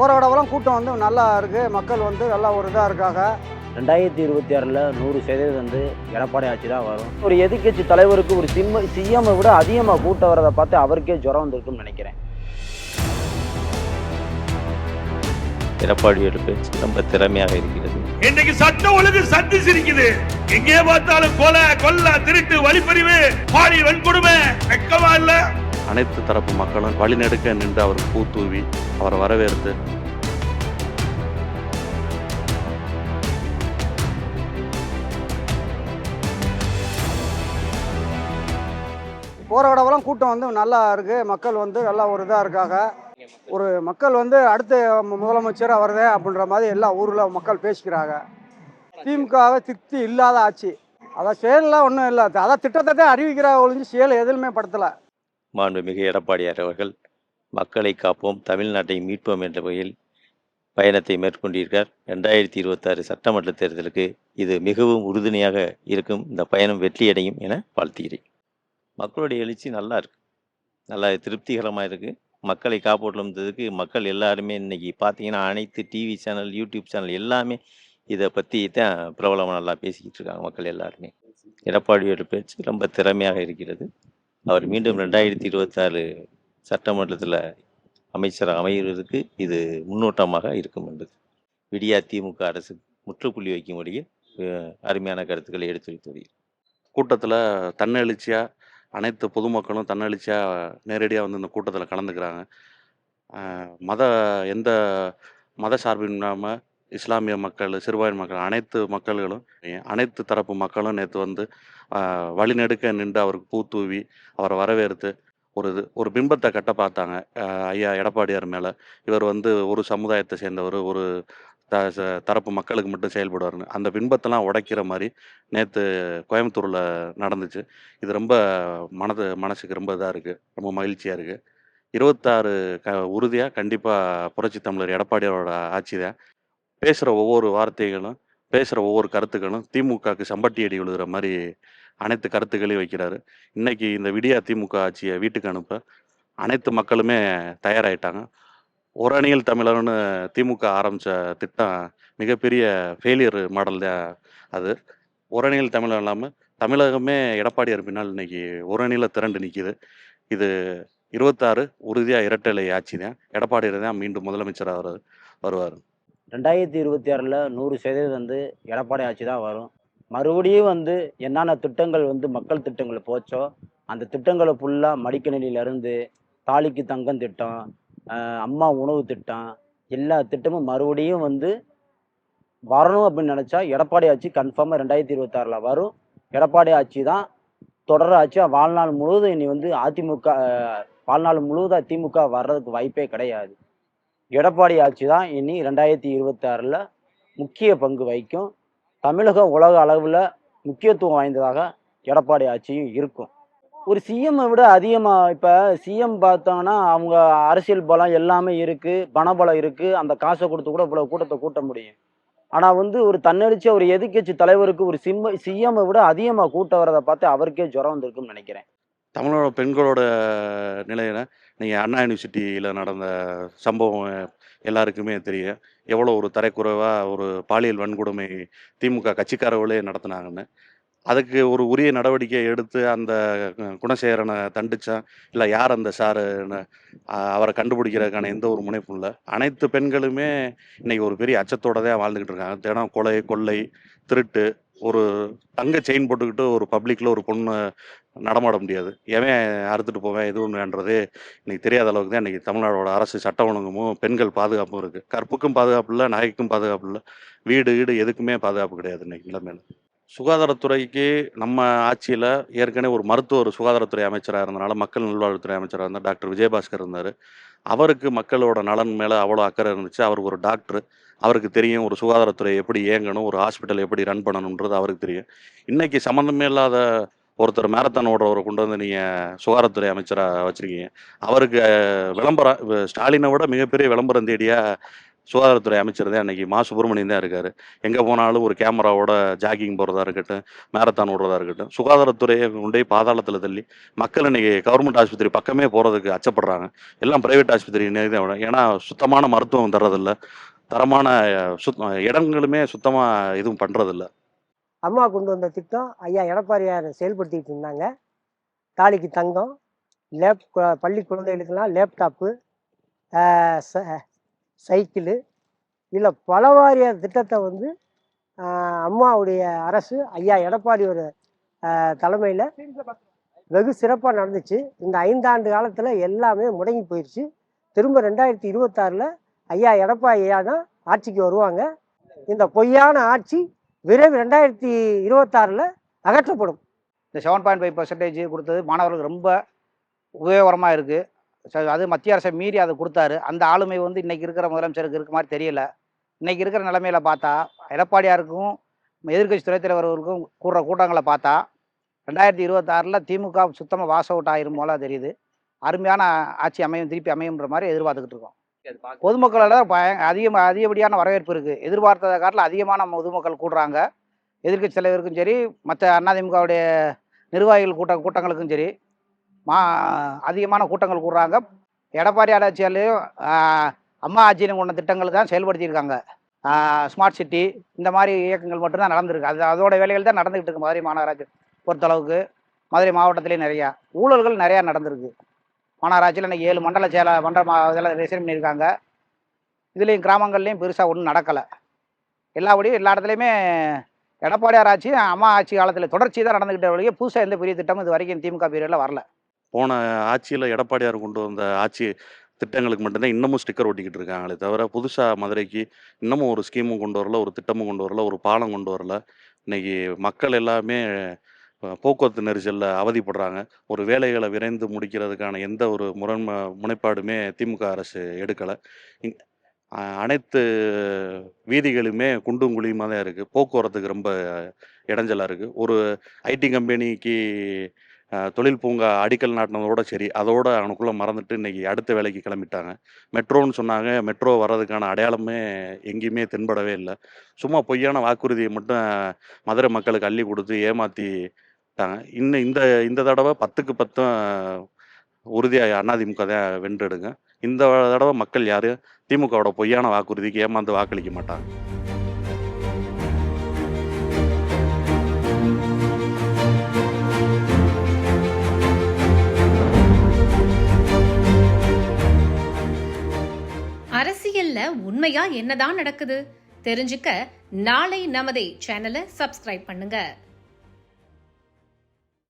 போகிற இடமெல்லாம் கூட்டம் வந்து நல்லா இருக்குது மக்கள் வந்து நல்லா ஒரு இதாக இருக்காங்க. ரெண்டாயிரத்தி இருபத்தி ஆறில் நூறு சதவீதம் வந்து எடப்பாடி ஆட்சி தான் வரும். ஒரு எதிர்க்கட்சி தலைவருக்கு ஒரு சிம்ம சிஎம்மை விட அதிகமாக கூட்டம் வரதை பார்த்து அவருக்கே ஜுரம் வந்திருக்குன்னு நினைக்கிறேன். எடப்பாடியோட பேச்சு ரொம்ப திறமையாக இருக்கிறது. இன்னைக்கு சட்டம் ஒழுங்கு சந்தி சிரிக்குது. எங்கே பார்த்தாலும் கொலை கொல்ல திருட்டு வழிப்பறிவு பாலியல் வன்கொடுமை வெக்கமா இல்ல? அனைத்து தரப்பு மக்களும் வழிநெடுக்க நின்று அவர் பூத்தூவி அவரை வரவேற்று போகிற இடமெல்லாம் கூட்டம் வந்து நல்லா இருக்குது மக்கள் வந்து நல்லா ஒரு இதாக இருக்காங்க. ஒரு மக்கள் வந்து அடுத்த முதலமைச்சர் முதலமைச்சராக வருதே அப்படின்ற மாதிரி எல்லா ஊரில் மக்கள் பேசிக்கிறாங்க. திமுகவை திருப்தி இல்லாத ஆட்சி. அதான் செயலெலாம் ஒன்றும் இல்லை. அதான் திட்டத்தை தான் அறிவிக்கிறா ஒழிஞ்சு செயல் எதுவுமே படுத்தலை. மாண்புமிகு எடப்பாடியார் அவர்கள் மக்களை காப்போம் தமிழ்நாட்டை மீட்போம் என்ற வகையில் பயணத்தை மேற்கொண்டிருக்கார் ரெண்டாயிரத்தி இருபத்தாறு சட்டமன்ற தேர்தலுக்கு இது மிகவும் உறுதுணையாக இருக்கும். இந்த பயணம் வெற்றியடையும் என வாழ்த்துகிறேன். மக்களுடைய எழுச்சி நல்லா இருக்கு. நல்லா திருப்திகரமாக இருக்கு. மக்களை காப்பாற்றுறதுக்கு மக்கள் எல்லாருமே இன்னைக்கு பார்த்தீங்கன்னா அனைத்து டிவி சேனல் யூடியூப் சேனல் எல்லாமே இதை பற்றி தான் பிரபலமாக நல்லா பேசிக்கிட்டு இருக்காங்க மக்கள் எல்லாருமே. எடப்பாடியோட பேச்சு ரொம்ப திறமையாக இருக்கிறது. அவர் மீண்டும் ரெண்டாயிரத்தி இருபத்தாறு சட்டமன்றத்தில் அமைச்சராக அமைகிறதுக்கு இது முன்னோட்டமாக இருக்கும் என்பது. விடியா திமுக அரசு முற்றுப்புள்ளி வைக்கும்படியே அஹ், அருமையான கருத்துக்களை எடுத்துரைத்து கூட்டத்தில் தன்னெழுச்சியாக அனைத்து பொதுமக்களும் தன்னெழுச்சியாக நேரடியாக வந்து இந்த கூட்டத்தில் கலந்துக்கிறாங்க. மத எந்த மத சார்பின் இல்லாமல் இஸ்லாமிய மக்கள் சிறுபான்மை மக்கள் அனைத்து மக்கள்களும் அனைத்து தரப்பு மக்களும் நேற்று வந்து வழிநெடுக்க நின்று அவருக்கு பூ தூவி அவரை வரவேற்று ஒரு இது ஒரு பிம்பத்தை கட்ட பார்த்தாங்க. ஐயா எடப்பாடியார் மேலே. இவர் வந்து ஒரு சமுதாயத்தை சேர்ந்தவர் ஒரு த தரப்பு மக்களுக்கு மட்டும் செயல்படுவார்னு அந்த பிம்பத்தெல்லாம் உடைக்கிற மாதிரி நேற்று கோயம்புத்தூரில் நடந்துச்சு. இது ரொம்ப மனது மனசுக்கு ரொம்ப இதாக இருக்குது ரொம்ப மகிழ்ச்சியாக இருக்குது இருபத்தாறு க உறுதியாக கண்டிப்பாக புரட்சி தமிழர் எடப்பாடியாரோட ஆட்சி தான் பேசுகிற ஒவ்வொரு வார்த்தைகளும் பேசுகிற ஒவ்வொரு கருத்துக்களும் திமுகவுக்கு சம்பட்டி அடி விழுகிற மாதிரி அனைத்து கருத்துக்களையும் வைக்கிறாரு. இன்னைக்கு இந்த விடியா திமுக ஆட்சியை வீட்டுக்கு அனுப்ப அனைத்து மக்களுமே தயாராயிட்டாங்க. ஒரு அணியில் தமிழர்னு திமுக ஆரம்பித்த திட்டம் மிகப்பெரிய ஃபெயிலியர் மாடல் தான் அது. ஒரு அணியில் தமிழர் இல்லாமல் தமிழகமே எடப்பாடியார் பின்னால் இன்னைக்கு ஒரு அணியில் திரண்டு நிற்கிது இது இருபத்தாறு உறுதியாக இரட்டலை ஆட்சி தான். எடப்பாடியார் தான் மீண்டும் முதலமைச்சராக வருவார். ரெண்டாயிரத்தி இருபத்தி ஆறில் நூறு சதவீதம் வந்து எடப்பாடி ஆட்சி தான் வரும். மறுபடியும் வந்து என்னென்ன திட்டங்கள் வந்து மக்கள் திட்டங்களை போச்சோ அந்த திட்டங்களை ஃபுல்லாக மடிக்கணினிலேருந்து தாலிக்கு தங்கம் திட்டம் அம்மா உணவு திட்டம் எல்லா திட்டமும் மறுபடியும் வந்து வரணும் அப்படின்னு நினச்சா எடப்பாடி ஆட்சி கன்ஃபார்மாக ரெண்டாயிரத்தி இருபத்தாறில் வரும். எடப்பாடி ஆட்சி தான் தொடர் ஆட்சியாக வாழ்நாள் முழுவதும் இனி வந்து அதிமுக வாழ்நாள் முழுவதும் திமுக வர்றதுக்கு வாய்ப்பே கிடையாது. எடப்பாடி ஆட்சி தான் இனி ரெண்டாயிரத்தி இருபத்தாறில் முக்கிய பங்கு வகிக்கும். தமிழகம் உலக அளவில் முக்கியத்துவம் வாய்ந்ததாக எடப்பாடி ஆட்சியும் இருக்கும். ஒரு சிஎம்மை விட அதிகமாக இப்போ சிஎம் பார்த்தோன்னா அவங்க அரசியல் பலம் எல்லாமே இருக்குது பணபலம் இருக்குது அந்த காசை கொடுத்து கூட இவ்வளோ கூட்டத்தை கூட்ட முடியும். ஆனால் வந்து ஒரு தன்னெழுச்சி ஒரு எதிர்க்கட்சி தலைவருக்கு ஒரு சிம்ம சிஎம்மை விட அதிகமாக கூட்ட வரதை பார்த்து அவருக்கே ஜுரம் வந்திருக்குன்னு நினைக்கிறேன். தமிழோட பெண்களோட நிலையில நீங்கள் அண்ணா யூனிவர்சிட்டியில் நடந்த சம்பவம் எல்லாருக்குமே தெரியும் எவ்வளோ ஒரு தரைக்குறைவாக ஒரு பாலியல் வன்கொடுமை திமுக கட்சிக்காரர்களே நடத்துனாங்கன்னு. அதுக்கு ஒரு உரிய நடவடிக்கை எடுத்து அந்த குணசேகரனை தண்டிச்சா இல்லை யார் அந்த சாருன்னு அவரை கண்டுபிடிக்கிறதுக்கான எந்த ஒரு முனைப்பும் இல்லை. அனைத்து பெண்களுமே இன்னைக்கு ஒரு பெரிய அச்சத்தோட தான் வாழ்ந்துக்கிட்டு இருக்காங்க தினம் கொலை கொள்ளை திருட்டு ஒரு தங்க செயின் போட்டுக்கிட்டு ஒரு பப்ளிக்கில் ஒரு பொண்ணு நடமாட முடியாது. எவன் அறுத்துட்டு போவேன் எதுவும்ன்றதே இன்னைக்கு தெரியாத அளவுக்கு தான் இன்னைக்கு தமிழ்நாடோட அரசு சட்ட ஒழுங்கமும் பெண்கள் பாதுகாப்பும் இருக்குது கற்புக்கும் பாதுகாப்பு இல்லை நகைக்கும் பாதுகாப்பு இல்லை. வீடு வீடு எதுக்குமே பாதுகாப்பு கிடையாது இன்னைக்கு நிலைமையில. சுகாதாரத்துறைக்கு நம்ம ஆட்சியில் ஏற்கனவே ஒரு மருத்துவர் சுகாதாரத்துறை அமைச்சராக இருந்தனால மக்கள் நல்வாழ்வுத்துறை அமைச்சராக இருந்தார் டாக்டர் விஜயபாஸ்கர் இருந்தார். அவருக்கு மக்களோட நலன் மேலே அவ்வளோ அக்கறை இருந்துச்சு. அவர் ஒரு டாக்டர் அவருக்கு தெரியும் ஒரு சுகாதாரத்துறை எப்படி இயங்கணும் ஒரு ஹாஸ்பிட்டல் எப்படி ரன் பண்ணணுன்றது அவருக்கு தெரியும். இன்னைக்கு சம்மந்தமே இல்லாத ஒருத்தர் மேரத்தான் ஓடுறவரை கொண்டு வந்து நீங்கள் சுகாதாரத்துறை அமைச்சராக வச்சுருக்கீங்க. அவருக்கு விளம்பரம் ஸ்டாலினை விட மிகப்பெரிய விளம்பரம் தேடியா சுகாதாரத்துறை அமைச்சர் தான் அன்றைக்கி மா. சுப்பிரமணியன் தான் இருக்கார். எங்கே போனாலும் ஒரு கேமராவோட ஜாகிங் போகிறதா இருக்கட்டும் மேரத்தான் ஓடுறதா இருக்கட்டும் சுகாதாரத்துறையை உண்டே பாதாளத்தில் தள்ளி மக்கள் இன்றைக்கி கவர்மெண்ட் ஆஸ்பத்திரி பக்கமே போகிறதுக்கு அச்சப்படுறாங்க. எல்லாம் பிரைவேட் ஆஸ்பத்திரி தான் விட ஏன்னா சுத்தமான மருத்துவம் தர்றதில்ல. தரமான சுத் இடங்களுமே சுத்தமாக எதுவும் பண்ணுறதில்ல அம்மா கொண்டு வந்த திட்டம் ஐயா எடப்பாடியார் செயல்படுத்திக்கிட்டு இருந்தாங்க. தாலிக்கு தங்கம் லேப் பள்ளி குழந்தைகளுக்கெல்லாம் லேப்டாப்பு சைக்கிளு இல்லை பல வாரிய திட்டத்தை வந்து அம்மாவுடைய அரசு ஐயா எடப்பாடியோட தலைமையில் வெகு சிறப்பாக நடந்துச்சு. இந்த ஐந்தாண்டு காலத்தில் எல்லாமே முடங்கி போயிடுச்சு திரும்ப ரெண்டாயிரத்தி இருபத்தாறில் ஐயா எடப்பாடி ஐயா தான் ஆட்சிக்கு வருவாங்க. இந்த பொய்யான ஆட்சி விரைவில் ரெண்டாயிரத்தி இருபத்தாறில் அகற்றப்படும். இந்த செவன் பாயிண்ட் ஃபைவ் பர்சன்டேஜ் கொடுத்தது மாணவர்களுக்கு ரொம்ப உபயோகரமாக இருக்குது அது மத்திய அரசை மீறி அதை கொடுத்தாரு. அந்த ஆளுமை வந்து இன்றைக்கி இருக்கிற முதலமைச்சருக்கு இருக்க மாதிரி தெரியல. இன்றைக்கி இருக்கிற நிலைமையில பார்த்தா எடப்பாடியாருக்கும் எதிர்க்கட்சி துணைத் தலைவர்களுக்கும் கூடுற கூட்டங்களை பார்த்தா ரெண்டாயிரத்தி இருபத்தாறில் திமுக சுத்தமாக வாஸ் அவுட் ஆயிரும் போல தெரியுது. அருமையான ஆட்சி அமையும் திருப்பி அமையும்ன்ற மாதிரி எதிர்பார்த்துக்கிட்டு இருக்கோம். பொதுமக்களோட பய அதிகம் அதிகப்படியான வரவேற்பு இருக்குது எதிர்பார்த்ததை காட்டில் அதிகமான பொதுமக்கள் கூடுறாங்க. எதிர்க்கட்சி தலைவருக்கும் சரி மற்ற அதிமுகவுடைய நிர்வாகிகள் கூட்ட கூட்டங்களுக்கும் சரி மா அதிகமான கூட்டங்கள் கூடுறாங்க. எடப்பாடி ஆட்சியாலையும் அம்மா ஆட்சியிலும் கொண்ட திட்டங்கள் தான் செயல்படுத்தியிருக்காங்க. ஸ்மார்ட் சிட்டி இந்த மாதிரி இயக்கங்கள் மட்டும்தான் நடந்திருக்கு. அது அதோட வேலைகள் தான் நடந்துகிட்டு இருக்கு மதுரை மாநகராட்சி பொறுத்தளவுக்கு. மதுரை மாவட்டத்திலே நிறையா ஊழல்கள் நிறையா நடந்திருக்கு. மாநகராட்சியில் இன்னைக்கு ஏழு மண்டல செயல மண்டல மா- இதெல்லாம் ரிசைன் பண்ணியிருக்காங்க. இதுலேயும் கிராமங்கள்லேயும் பெருசாக ஒன்றும் நடக்கலை. எல்லாபடியும் எல்லா இடத்துலையுமே எடப்பாடியார் ஆட்சி அம்மா ஆட்சி காலத்தில் தொடர்ச்சி தான் நடந்துக்கிட்ட வழியே புதுசாக எந்த பெரிய திட்டமும் இது வரைக்கும் திமுக பீரியடில் வரல. போன ஆட்சியில் எடப்பாடியார் கொண்டு வந்த ஆட்சி திட்டங்களுக்கு மட்டும்தான் இன்னமும் ஸ்டிக்கர் ஒட்டிக்கிட்டு இருக்காங்களே தவிர புதுசாக மதுரைக்கு இன்னமும் ஒரு ஸ்கீமும் கொண்டு வரல ஒரு திட்டமும் கொண்டு வரல ஒரு பாலம் கொண்டு வரல. இன்றைக்கி மக்கள் எல்லாமே போக்குவரத்து நெரிசலில் அவதிப்படுறாங்க. ஒரு வேலைகளை விரைந்து முடிக்கிறதுக்கான எந்த ஒரு முரண்ம முனைப்பாடுமே திமுக அரசு எடுக்கலை. அனைத்து வீதிகளுமே குண்டும் குழியுமாக தான் இருக்குது போக்குவரத்துக்கு ரொம்ப இடைஞ்சலாக இருக்குது ஒரு ஐடி கம்பெனிக்கு தொழில் பூங்கா அடிக்கல் நாட்டினதோட சரி அதோட அவனுக்குள்ளே மறந்துட்டு இன்றைக்கி அடுத்த வேலைக்கு கிளம்பிட்டாங்க. மெட்ரோன்னு சொன்னாங்க. மெட்ரோ வர்றதுக்கான அடையாளமே எங்கேயுமே தென்படவே இல்லை. சும்மா பொய்யான வாக்குறுதியை மட்டும் மதுரை மக்களுக்கு அள்ளி கொடுத்து ஏமாற்றி ஏமாற்றிட்டாங்க இன்னும் இந்த இந்த தடவை பத்துக்கு பத்தும் உறுதியாக அதிமுக தான் வென்றுடுங்க. இந்த தடவை மக்கள் யாரும் திமுகவோட பொய்யான வாக்குறுதிக்கு ஏமாந்து வாக்களிக்க மாட்டாங்க. அரசியல்ல உண்மையா என்னதான் நடக்குது? தெரிஞ்சுக்க நாளை நமதே சேனலை சப்ஸ்கிரைப் பண்ணுங்க.